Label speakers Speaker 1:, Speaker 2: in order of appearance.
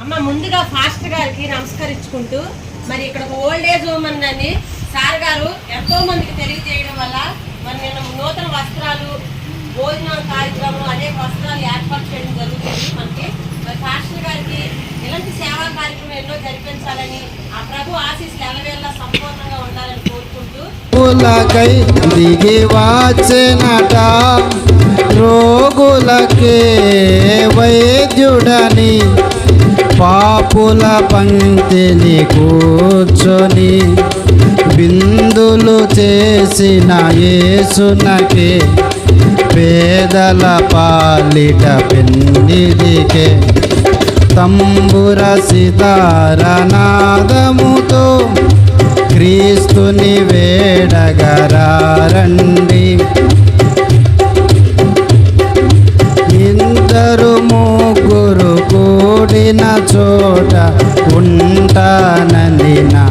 Speaker 1: అమ్మ ముందుగా ఫాస్ట్ గారికి నమస్కరించుకుంటూ మరి ఇక్కడ ఒక ఓల్డ్ ఏజ్ ఉమెన్ అని సార్ గారు ఎంతో మందికి తెలియజేయడం వల్ల మరి నేను నూతన వస్త్రాలు భోజనాల కార్యక్రమం అనేక వస్త్రాలు ఏర్పాటు చేయడం జరుగుతుంది మనకి. మరి ఫాస్టర్ గారికి ఇలాంటి సేవా కార్యక్రమం ఎన్నో జరిపించాలని ఆ ప్రభు ఆశీస్సులు ఎలవేళ్ళ సంపూర్ణంగా ఉండాలని కోరుకుంటూ.
Speaker 2: రోగులకై దిగి వచ్చెనట రోగులకే వైద్యుడని పాపుల పంక్తిని కూర్చొని బిందులు చేసిన యేసునకే పేదల పాలిట పెన్నిదికే. తంబుర సితారనాదముతో క్రీస్తుని వేడగరారండి. చోట ఉంటానని నా